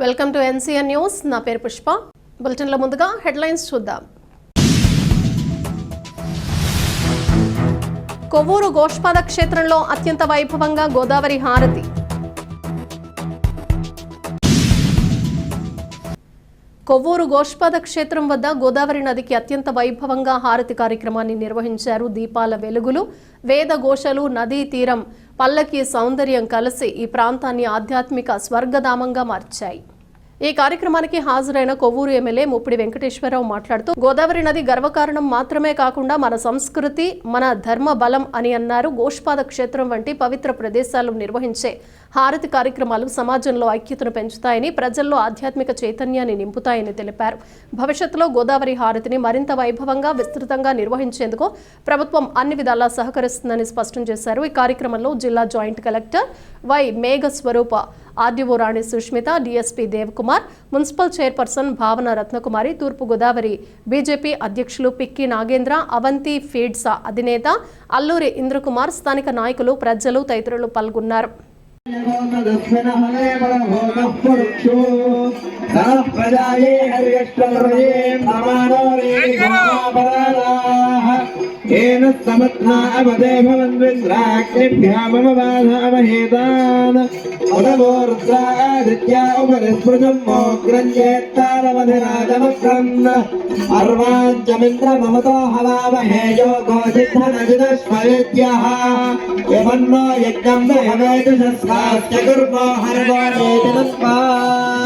Welcome to NCN news నా పేరు పుష్ప. బులెటిన్లో ముందుగా హెడ్లైన్స్ చూద్దాం. కొవ్వూరు గోష్పాద క్షేత్రంలో అత్యంత వైభవంగా గోదావరి హారతి. కొవ్వూరు గోష్పాద క్షేత్రం వద్ద గోదావరి నదికి అత్యంత వైభవంగా హారతి కార్యక్రమాన్ని నిర్వహించారు దీపాల వెలుగులు. వేద ఘోషలు నదీ తీరం పల్లకి సౌందర్యం కలిసి ఈ ప్రాంతాన్ని ఆధ్యాత్మిక స్వర్గధామంగా మార్చాయి. ఈ కార్యక్రమానికి హాజరైన కొవ్వూరు ఎమ్మెల్యే ముప్పిడి వెంకటేశ్వరరావు మాట్లాడుతూ గోదావరి నది గర్వకారణం మాత్రమే కాకుండా మన సంస్కృతి మన ధర్మ బలం అని అన్నారు. గోష్పాద క్షేత్రం వంటి పవిత్ర ప్రదేశాలు నిర్వహించే హారతి కార్యక్రమాలు సమాజంలో ఐక్యతను పెంచుతాయని ప్రజల్లో ఆధ్యాత్మిక చైతన్యాన్ని నింపుతాయని తెలిపారు. భవిష్యత్తులో గోదావరి హారతిని మరింత వైభవంగా విస్తృతంగా నిర్వహించేందుకు ప్రభుత్వం అన్ని విధాలా సహకరిస్తుందని స్పష్టం చేశారు. ఈ కార్యక్రమంలో జిల్లా joint collector Y Megha Swaroopa RDO Rani Sushmita DSP Devakumar municipal chairperson Bhavana Ratnakumari తూర్పు గోదావరి బీజేపీ అధ్యక్షులు పిక్కి నాగేంద్ర అవంతి ఫీడ్సా అధినేత అల్లూరి ఇంద్రకుమార్ స్థానిక నాయకులు ప్రజలు తదితరులు పాల్గొన్నారు. ప్రజాయే హరిష్టర్యే సమానో येन समत्ना अवदे भवन्द्विन्द्राग्निभ्या मम बाधामहेतान् उदवोर्द्रा आदित्या उपनिस्पृजम् मोग्रञ्जेत्तारमधिराजमक्रन् अर्वाञ्चमिन्द्रममतो हवामहे योगो सिद्धनजिदस्मरेत्याः यमन्नो यज्ञम् न यवेदशस्वास्य कुर्मो हरवाणेति तस्मात्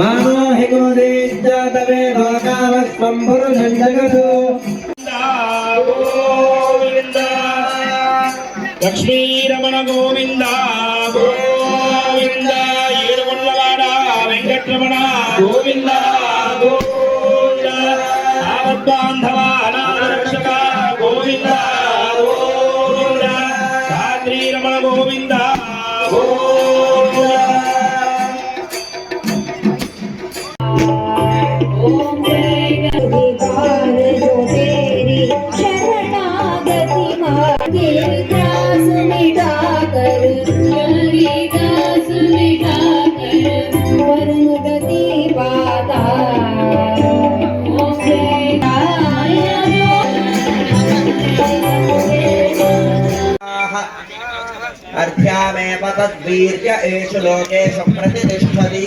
మానో హిగుందీజాతవే లోకావస్వం పురుషం జగతు గోవింద లక్ష్మీరమణ గోవింద గోవింద ఏడుమల్లవాడ వెంకటరమణ अर्थ्या में पतद्वीर्य एष लोकेषु प्रतिष्ठति।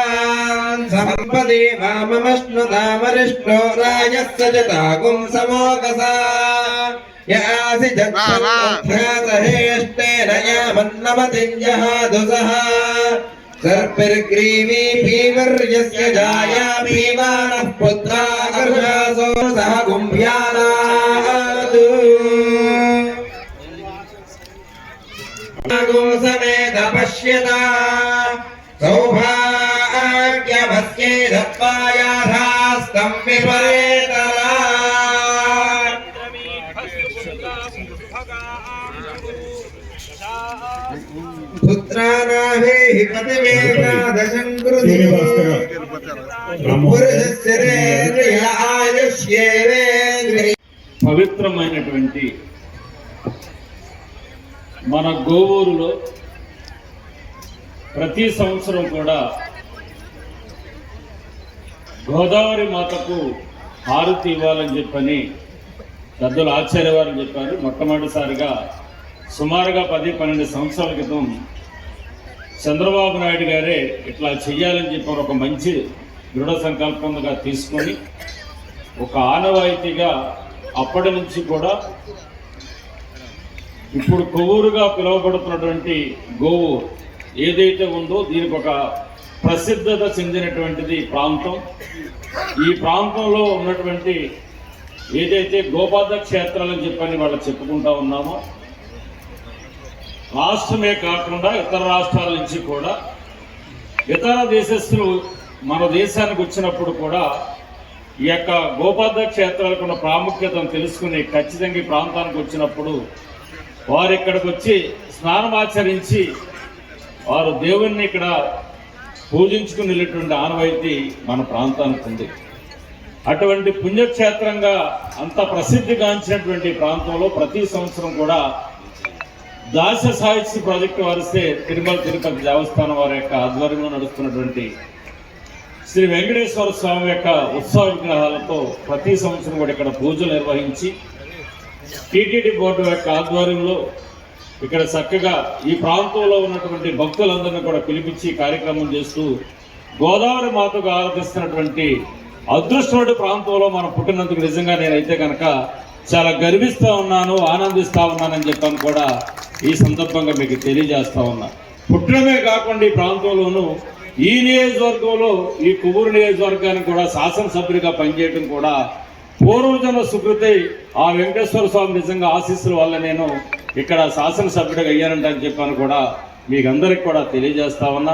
प्रभानाभान् सम्पदि वाममश्नुतामरिष्णो राजस्य च ताकुम् समोकसा यासि जत्सहेष्टेन यामन्नमतिञ्जहादुसः सर्पिर्ग्रीवी भीवर्यस्य जाया भीमानः पुत्रा अर्जासो सह गुम्भ्यानात् समेत पश्यता सौभाग्यभस्ये दत्वायाधास्तम् विपरेतरा पुत्रानाभिः पतिमेकादशम् कृति पुरुषस्येन्द्रिय आयुष्येवेन्द्रिय పవిత్రమైనటువంటి మన గోవూరులో ప్రతి సంవత్సరం కూడా గోదావరి మాతకు హారతి ఇవ్వాలని చెప్పని పెద్దలు ఆశ్చర్యవారని చెప్పారు. మొట్టమొదటిసారిగా సుమారుగా పది పన్నెండు సంవత్సరాల క్రితం చంద్రబాబు నాయుడు గారే ఇట్లా చెయ్యాలని చెప్పి ఒక మంచి దృఢ సంకల్పంగా తీసుకొని ఒక ఆనవాయితీగా అప్పటి నుంచి కూడా ఇప్పుడు కొవ్వూరుగా పిలువబడుతున్నటువంటి గోవు ఏదైతే ఉందో దీనికి ఒక ప్రసిద్ధత చెందినటువంటిది ఈ ప్రాంతం. ఈ ప్రాంతంలో ఉన్నటువంటి ఏదైతే గోపాద క్షేత్రాలని చెప్పని వాళ్ళు చెప్పుకుంటా ఉన్నామో రాష్ట్రమే కాకుండా ఇతర రాష్ట్రాల నుంచి కూడా ఇతర దేశస్తులు మన దేశానికి వచ్చినప్పుడు కూడా ఈ యొక్క గోపాద క్షేత్రాలకు ఉన్న ప్రాముఖ్యతను తెలుసుకుని ఖచ్చితంగా ఈ ప్రాంతానికి వచ్చినప్పుడు వారు ఇక్కడికి వచ్చి స్నానం ఆచరించి వారు దేవుణ్ణి ఇక్కడ పూజించుకుని వెళ్ళేటువంటి ఆనవాయితీ మన ప్రాంతానికి ఉంది. అటువంటి పుణ్యక్షేత్రంగా అంత ప్రసిద్ధిగాంచినటువంటి ప్రాంతంలో ప్రతి సంవత్సరం కూడా దాస సాహిత్య ప్రాజెక్టు వారిస్తే తిరుమల తిరుపతి దేవస్థానం వారి యొక్క ఆధ్వర్యంలో నడుస్తున్నటువంటి శ్రీ వెంకటేశ్వర స్వామి యొక్క ఉత్సవ విగ్రహాలతో ప్రతి సంవత్సరం కూడా ఇక్కడ పూజలు నిర్వహించి టీటీడీ బోర్డు యొక్క ఆధ్వర్యంలో ఇక్కడ చక్కగా ఈ ప్రాంతంలో ఉన్నటువంటి భక్తులందరినీ కూడా పిలిపించి కార్యక్రమం చేస్తూ గోదావరి మాతకు ఆరాధిస్తున్నటువంటి అదృష్టమైన ప్రాంతంలో మనం పుట్టినందుకు నిజంగా నేనైతే కనుక చాలా గర్విస్తూ ఉన్నాను ఆనందిస్తూ ఉన్నానని చెప్పాను కూడా ఈ సందర్భంగా మీకు తెలియజేస్తూ ఉన్నా. పుట్టడమే కాకుండా ఈ ప్రాంతంలోనూ ఈ నియోజకవర్గంలో ఈ కుబూరు నియోజకవర్గానికి కూడా శాసనసభ్యుడిగా పనిచేయడం కూడా పూర్వజన సుకృతి ఆ వెంకటేశ్వర స్వామి నిజంగా ఆశీస్సుల వల్ల నేను ఇక్కడ శాసనసభ్యుడిగా అయ్యానంటని చెప్పాను కూడా మీకు అందరికి కూడా తెలియజేస్తా ఉన్నా.